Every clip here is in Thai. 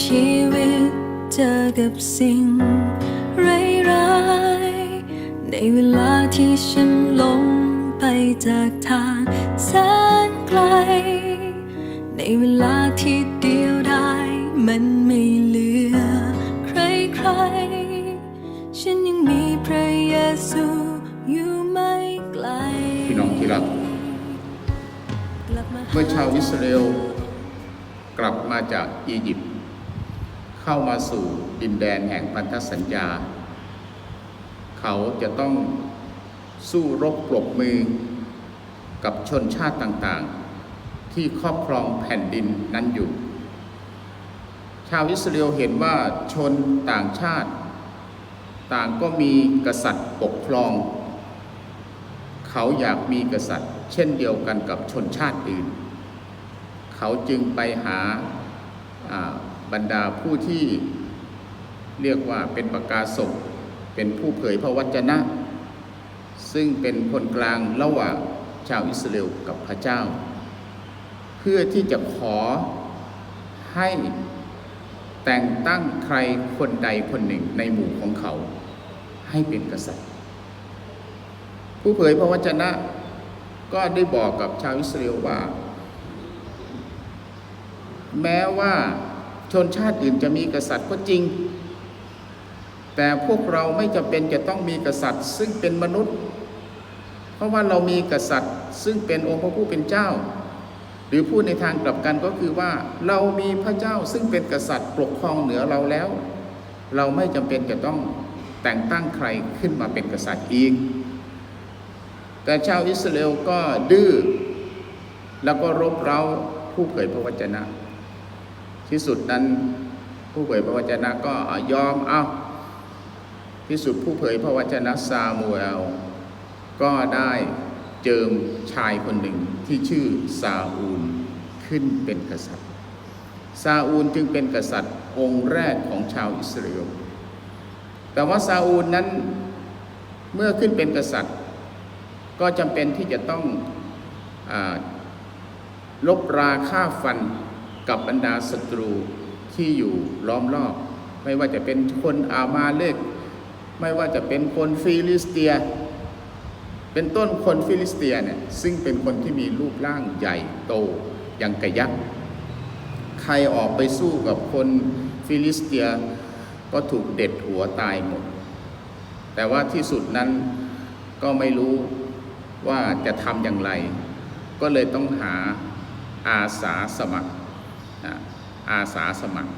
ชีวิตเจอกับสิ่งร้ายๆในเวลาที่ฉันลงไปจากทางแสนไกล ในเวลาที่เดียวไดายมันไม่เหลือใครใครๆฉันยังมีพระเยซูอยู่ไม่ไกล พี่น้องที่รัก เมื่อชาวอิสราเอลกลับมาจากอียิปต์ เข้ามาสู่ดินแดนแห่งพันธสัญญา เขาจะต้องสู้รบปรบมือกับชนชาติต่างๆ ที่ครอบครองแผ่นดินนั้นอยู่ ชาวอิสราเอลเห็นว่าชนต่างชาติ ต่างก็มีกษัตริย์ปกครอง เขาอยากมีกษัตริย์ เช่นเดียวกันกับชนชาติอื่น เขาจึงไปหาอ่า บรรดาผู้ที่เรียกว่าเป็นประกาศกเป็นผู้เผยพระวจนะ ซึ่งเป็นคนกลางระหว่างชาวอิสราเอลกับพระเจ้า เพื่อที่จะขอให้แต่งตั้งใครคนใดคนหนึ่งในหมู่ของเขา ให้เป็นกษัตริย์ ผู้เผยพระวจนะก็ได้บอกกับชาวอิสราเอลว่า แม้ว่า ชนชาติอื่นจะมีกษัตริย์ก็จริง แต่พวกเราไม่จำเป็นจะต้องมีกษัตริย์ ซึ่งเป็นมนุษย์ เพราะว่าเรามีกษัตริย์ ซึ่งเป็นองค์พระผู้เป็นเจ้า หรือพูดในทางกลับกันก็คือว่าเรามีพระเจ้าซึ่งเป็นกษัตริย์ปกครองเหนือเราแล้ว เราไม่จำเป็นจะต้องแต่งตั้งใครขึ้นมาเป็นกษัตริย์อีก แต่ชาวอิสราเอลก็ดื้อแล้วก็รบเร้าผู้เผยพระวจนะ ที่สุดนั้นผู้เผยพระวจนะก็ยอมเอาที่สุดผู้เผยพระวจนะซามูเอลก็ได้เจิมชายคนหนึ่งที่ชื่อซาอูลขึ้นเป็นกษัตริย์ ซาอูลจึงเป็นกษัตริย์องค์แรกของชาวอิสราเอล แต่ว่าซาอูลนั้นเมื่อขึ้นเป็นกษัตริย์ ก็จำเป็นที่จะต้องอลบราฆ่าฟัน กับบรรดาศัตรูที่อยู่ล้อมรอบ ไม่ว่าจะเป็นคนอามาเลกไม่ว่าจะเป็นคนฟิลิสเตีย เป็นต้นคนฟิลิสเตียเนี่ยซึ่งเป็นคนที่มีรูปร่างใหญ่โตอย่างกระยักษ์ใครออกไปสู้กับคนฟิลิสเตียก็ถูกเด็ดหัวตายหมด แต่ว่าที่สุดนั้นก็ไม่รู้ว่าจะทำอย่างไร ก็เลยต้องหาอาสาสมัคร อาสาสมัคร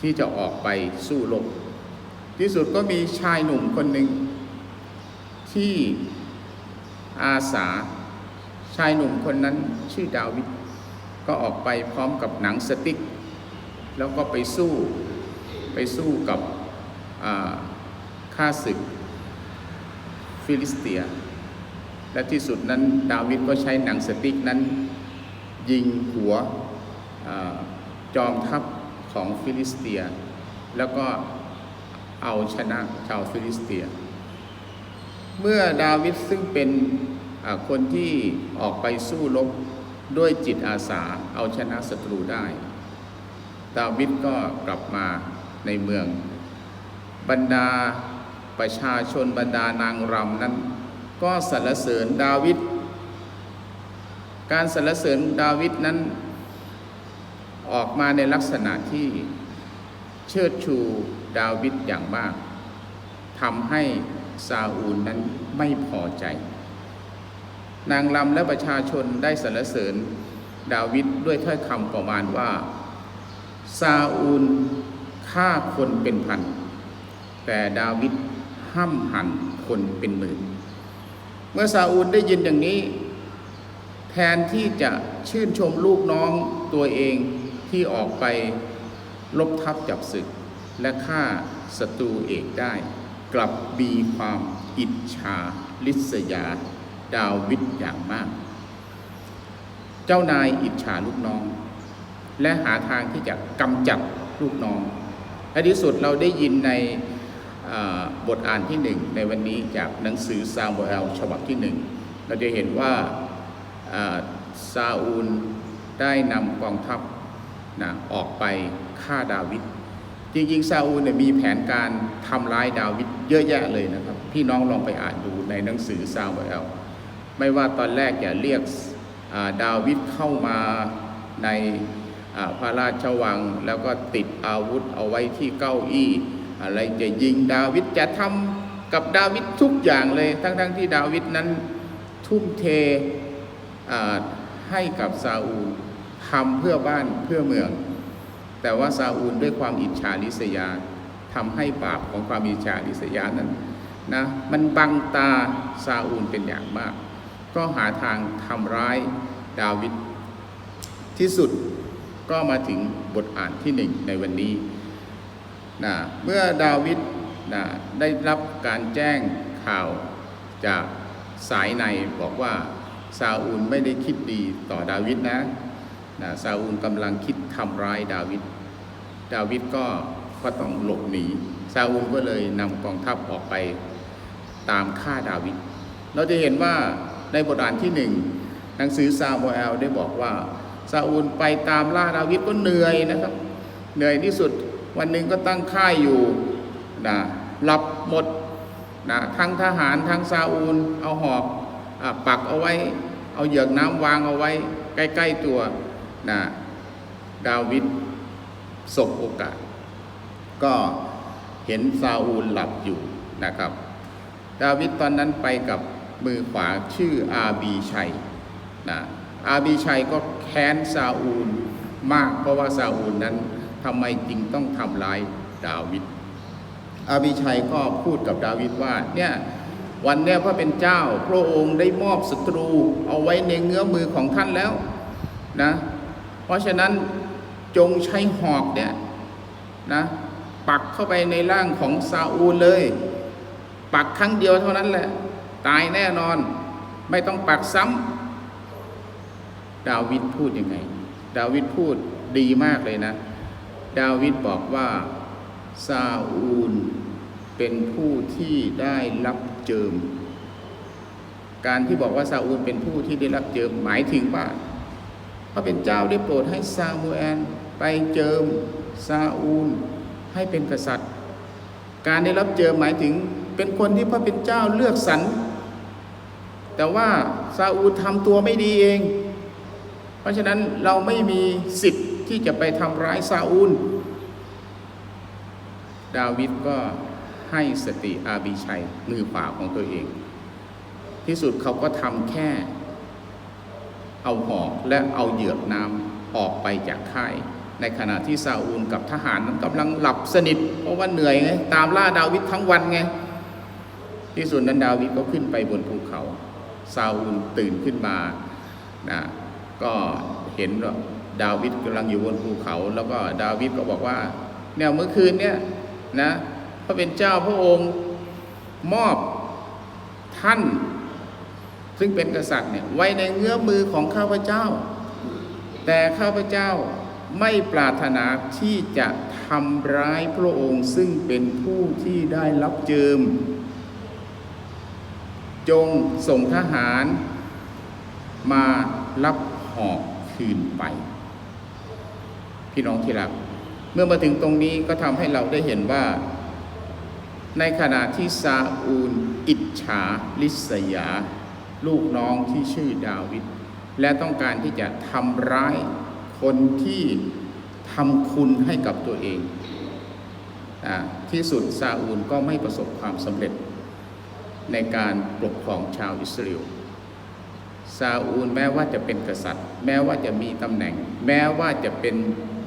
ที่จะออกไปสู้รบที่สุดก็มีชายหนุ่มคนหนึ่ง ที่อาสาชายหนุ่มคนนั้นชื่อดาวิดก็ออกไปพร้อมกับหนังสติ๊ก แล้วก็ไปสู้ไปสู้กับข้าศึกฟิลิสเตีย และที่สุดนั้นดาวิดก็ใช้หนังสติ๊กนั้น ยิงหัว จอมทัพของฟิลิสเตีย แล้วก็เอาชนะชาวฟิลิสเตีย เมื่อดาวิดซึ่งเป็นคนที่ออกไปสู้รบด้วยจิตอาสาเอาชนะศัตรูได้ ดาวิดก็กลับมาในเมือง บรรดาประชาชนบรรดานางรำนั้น ก็สรรเสริญดาวิดการสรรเสริญดาวิดนั้น ออกมาในลักษณะที่เชิดชูดาวิดอย่างมากทำให้ซาอูลนั้นไม่พอใจ นางรำและประชาชนได้สรรเสริญดาวิดด้วยถ้อยคำประมาณว่า ซาอูลฆ่าคนเป็นพัน แต่ดาวิดห้ำหันคนเป็นหมื่น เมื่อซาอูลได้ยินอย่างนี้ แทนที่จะชื่นชมลูกน้องตัวเอง ที่ออกไปลบทับจับศึก และฆ่าศัตรูเอกได้ กลับมีความอิจฉาลิษยา ดาวิดอย่างมาก เจ้านายอิจฉาลูกน้อง และหาทางที่จะกำจัดลูกน้องในที่สุดเราได้ยินในบทอ่านที่หนึ่งในวันนี้จากหนังสือซามูเอลฉบับที่หนึ่งเราจะเห็นว่าซาอูลได้นำกองทัพ นะออกไปฆ่าดาวิดจริงๆซาอูลเนี่ยมีแผนการทำร้ายดาวิดเยอะแยะเลยนะครับ พี่น้องลองไปอ่านดูในหนังสือซามูเอลไม่ว่าตอนแรกอย่าเรียกดาวิดเข้ามาในพระราชวัง แล้วก็ติดอาวุธเอาไว้ที่เก้าอี้ อะไรจะยิงดาวิดจะทำกับดาวิดทุกอย่างเลย ทั้งๆที่ดาวิดนั้นทุ่มเทให้กับซาอูล ทำเพื่อบ้านเพื่อเมือง แต่ว่าซาอูลด้วยความอิจฉาริษยาทำให้บาปของความอิจฉาริษยานั้นนะมันบังตาซาอูลเป็นอย่างมาก ก็หาทางทำร้ายดาวิดที่สุดก็มาถึงบทอ่านที่หนึ่งในวันนี้นะเมื่อดาวิดนะได้รับการแจ้งข่าวจากสายในบอกว่าซาอูลไม่ได้คิดดีต่อดาวิดนะ นะซาอูลกำลังคิดทำร้ายดาวิด ดาวิดก็ก็ต้องหลบหนี ซาอูลก็เลยนำกองทัพออกไปตามฆ่าดาวิด เราจะเห็นว่าในบทอ่านที่หนึ่งหนังสือซาโมเอลได้บอกว่าซาอูลไปตามล่าดาวิดก็เหนื่อยนะครับ เหนื่อยที่สุดวันหนึ่งก็ตั้งค่ายอยู่นะหลับหมดนะทั้งทหารทั้งซาอูลเอาหอกอปักเอาไว้ เอาเหยือกน้ำวางเอาไว้ ใกล้ ๆตัว นะดาวิดสบโอกาส ก็เห็นซาอูลหลับอยู่นะครับ ดาวิดตอนนั้นไปกับมือขวาชื่ออาบีชัยนะอาบีชัยก็แค้นซาอูลมาก เพราะว่าซาอูลนั้นทำไมจึงต้องทำร้ายดาวิดอาบีชัยก็พูดกับดาวิดว่าเนี่ยวันนี้พระเป็นเจ้า พระองค์ได้มอบศัตรูเอาไว้ในเงื้อมือของท่านแล้วนะ ราะฉะนั้นจงใช้หอกเนี่ยนะปักเข้าไปในร่างของซาอูลเลย ปักครั้งเดียวเท่านั้นแหละ ตายแน่นอน ไม่ต้องปักซ้ำดาวิดพูดยังไง ดาวิดพูดดีมากเลยนะ ดาวิดบอกว่าซาอูลเป็นผู้ที่ได้รับเจิม การที่บอกว่าซาอูลเป็นผู้ที่ได้รับเจิมหมายถึงว่า พระเป็นเจ้าได้โปรดให้ซามูเอลไปเจิมซาอูล ให้เป็นกษัตริย์ การได้รับเจิมหมายถึงเป็นคนที่พระเป็นเจ้าเลือกสรรแต่ว่าซาอูลทำตัวไม่ดีเอง เพราะฉะนั้นเราไม่มีสิทธิ์ที่จะไปทำร้ายซาอูล ดาวิดก็ให้สติอาบีชัยมือขวาของตัวเอง ที่สุดเขาก็ทำแค่ เอาหอกและเอาเหยือกน้ำออกไปจากค่าย ในขณะที่ซาอูลกับทหารนั้นกำลังหลับสนิท เพราะว่าเหนื่อยไงตามล่าดาวิดทั้งวันไงที่สุดนั้นดาวิดก็ขึ้นไปบนภูเขาซาอูลตื่นขึ้นมานะก็เห็นว่าดาวิดกำลังอยู่บนภูเขา แล้วก็ดาวิดก็บอกว่าเนี่ยเมื่อคืนเนี่ยนะพระเป็นเจ้าพระองค์มอบท่าน ซึ่งเป็นกษัตริย์เนี่ยไว้ในเงื้อมือของข้าพเจ้า แต่ข้าพเจ้าไม่ปรารถนาที่จะทำร้ายพระองค์ซึ่งเป็นผู้ที่ได้รับเจิม จงส่งทหารมารับหอกคืนไป พี่น้องที่รัก เมื่อมาถึงตรงนี้ก็ทำให้เราได้เห็นว่า ในขณะที่ซาอูล อิจฉา ลิษยา ลูกน้องที่ชื่อดาวิดและต้องการที่จะทำร้ายคนที่ทำคุณให้กับตัวเองอที่สุดซาอูลก็ไม่ประสบความสำเร็จ ในการปกครองชาวอิสราเอลซาอูลแม้ว่าจะเป็นกษัตริย์ แม้ว่าจะมีตำแหน่ง แม้ว่าจะเป็น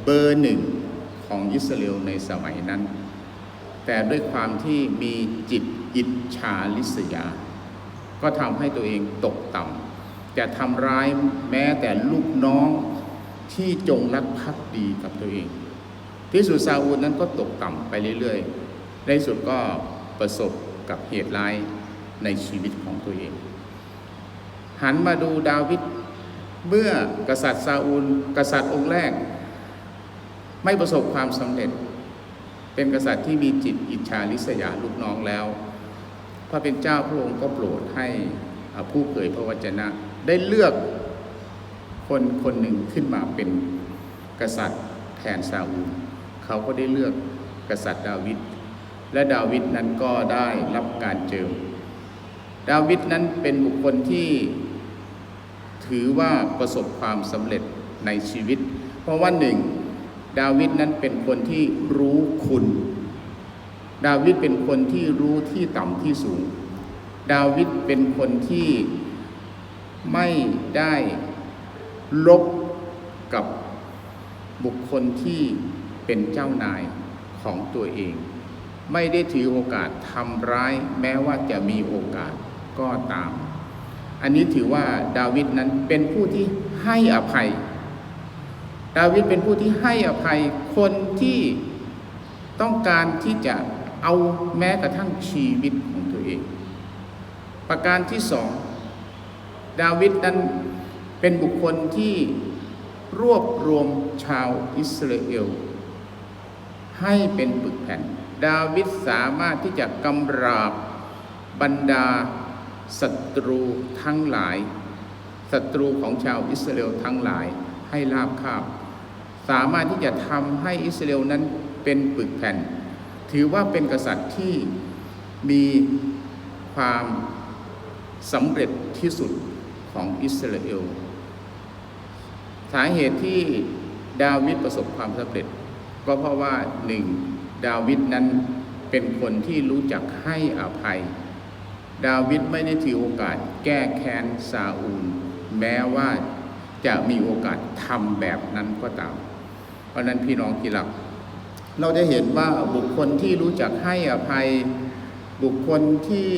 เบอร์หนึ่งของอิสราเอลในสมัยนั้น แต่ด้วยความที่มีจิตอิจฉาลิษยา ก็ทำให้ตัวเองตกต่ำจะทำร้ายแม้แต่ลูกน้องที่จงรักภักดีกับตัวเอง ที่สุดซาอูลนั้นก็ตกต่ำไปเรื่อยๆ ในสุดก็ประสบกับเหตุร้ายในชีวิตของตัวเอง หันมาดูดาวิดเมื่อกษัตริย์ซาอูล กษัตริย์องค์แรก ไม่ประสบความสำเร็จ เป็นกษัตริย์ที่มีจิตอิจฉาริษยาลูกน้องแล้ว ระเป็นเจ้าพระองค์ก็โปรดให้ผู้เผยพระวจนะ ได้เลือกคนคนหนึ่งขึ้นมาเป็นกษัตริย์แทนซาอูลเขาก็ได้เลือกกษัตริย์ดาวิดและดาวิดนั้นก็ได้รับการเจิม ดาวิดนั้นเป็นบุคคลที่ถือว่าประสบความสำเร็จในชีวิต เพราะว่าหนึ่ง ดาวิดนั้นเป็นคนที่รู้คุณ ดาวิดเป็นคนที่รู้ที่ต่ำที่สูง ดาวิดเป็นคนที่ไม่ได้ลบกับบุคคลที่เป็นเจ้านายของตัวเอง ไม่ได้ถือโอกาสทำร้ายแม้ว่าจะมีโอกาสก็ตาม อันนี้ถือว่าดาวิดนั้นเป็นผู้ที่ให้อภัย ดาวิดเป็นผู้ที่ให้อภัยคนที่ต้องการที่จะ เอาแม้กระทั่งชีวิตของตัวเอง ประการที่สอง ดาวิดนั้นเป็นบุคคลที่รวบรวมชาวอิสราเอล ให้เป็นปึกแผ่น ดาวิดสามารถที่จะกำราบบรรดาศัตรูทั้งหลายศัตรูของชาวอิสราเอลทั้งหลายให้ราบคาบ สามารถที่จะทำให้อิสราเอลนั้นเป็นปึกแผ่น ถือว่าเป็นกษัตริย์ที่มีความสำเร็จที่สุดของอิสราเอล สาเหตุที่ดาวิดประสบความสำเร็จ ก็เพราะว่าหนึ่งดาวิดนั้นเป็นคนที่รู้จักให้อภัย ดาวิดไม่ได้ถือโอกาสแก้แค้นซาอูล แม้ว่าจะมีโอกาสทำแบบนั้นก็ตาม เพราะนั้นพี่น้องที่รัก เราจะเห็นว่าบุคคลที่รู้จักให้อภัย บุคคลที่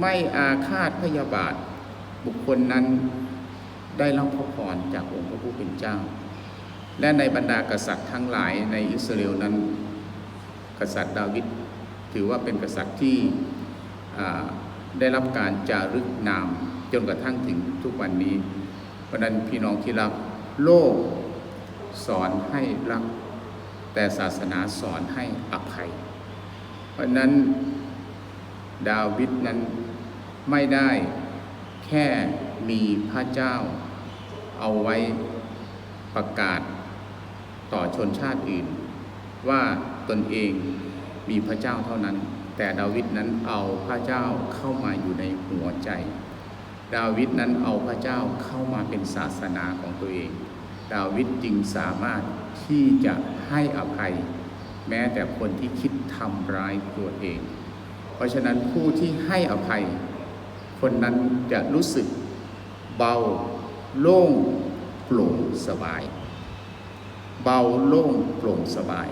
ไม่อาฆาตพยาบาท บุคคลนั้นได้รับพระพรจากองค์พระผู้เป็นเจ้า และในบรรดากษัตริย์ทั้งหลายในอิสราเอลนั้น กษัตริย์ดาวิดถือว่าเป็นกษัตริย์ที่ได้รับการจารึกนามจนกระทั่งถึงทุกวันนี้เพราะนั้นพี่น้องที่รักโลกสอนให้รัก แต่ศาสนาสอนให้อภัย เพราะนั้นดาวิดนั้นไม่ได้แค่มีพระเจ้าเอาไว้ประกาศต่อชนชาติอื่น ว่าตนเองมีพระเจ้าเท่านั้น แต่ดาวิดนั้นเอาพระเจ้าเข้ามาอยู่ในหัวใจ ดาวิดนั้นเอาพระเจ้าเข้ามาเป็นศาสนาของตัวเอง ดาวิดจึงสามารถที่จะ ให้อภัย แม้แต่คนที่คิดทำร้ายตัวเอง เพราะฉะนั้นผู้ที่ให้อภัย คนนั้นจะรู้สึกเบาโล่งโปร่งสบาย เบาโล่งโปร่งสบาย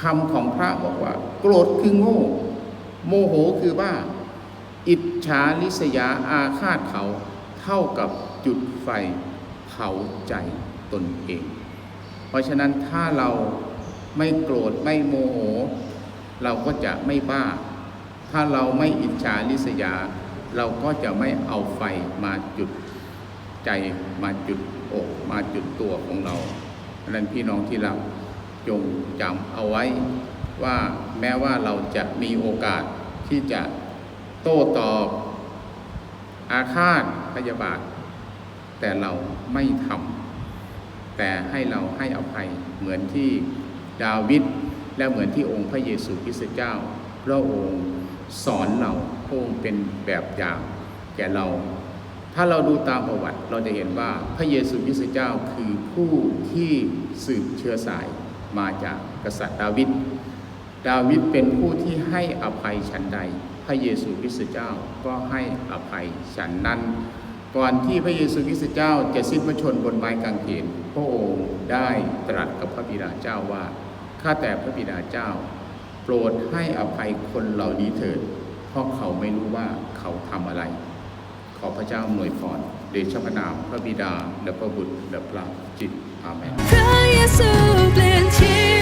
คำของพระบอกว่า โกรธคือโง่ โมโหคือบ้า อิจฉาลิษยาอาฆาตเขาเท่ากับจุดไฟเผาใจตนเอง ราะฉะนั้นถ้าเราไม่โกรธไม่โมโห เราก็จะไม่บ้า ถ้าเราไม่อิจฉาลิษยา เราก็จะไม่เอาไฟมาจุดใจมาจุดอกมาจุดตัวของเราเพรานั้นพี่น้องที่รักจงจำเอาไว้ว่าแม้ว่าเราจะมีโอกาสที่จะโต้ตอบ อาฆาตพยาบาท แต่เราไม่ทำ แต่ให้เราให้อภัยเหมือนที่ดาวิดและเหมือนที่องค์พระเยซูคริสต์เจ้า พระองค์สอนเราพระองค์เป็นแบบอย่างแก่เรา ถ้าเราดูตามประวัติเราจะเห็นว่าพระเยซูคริสต์เจ้าคือผู้ที่สืบเชื้อสายมาจากกษัตริย์ดาวิดดาวิดเป็นผู้ที่ให้อภัยฉันใด พระเยซูคริสต์เจ้าก็ให้อภัยฉันนั้น ก่อนที่พระเยซูคริสต์เจ้าจะสิ้นพระชนม์บนไม้กางเขนพระองค์ได้ตรัสกับพระบิดาเจ้าว่าข้าแต่พระบิดาเจ้า โปรดให้อภัยคนเหล่านี้เถิด เพราะเขาไม่รู้ว่าเขาทำอะไร ขอพระเจ้าหน่วยพรเดชพระนามพระบิดาและพระบุตรและพระจิตอาเมนพระเยซูเปลี่ยนชี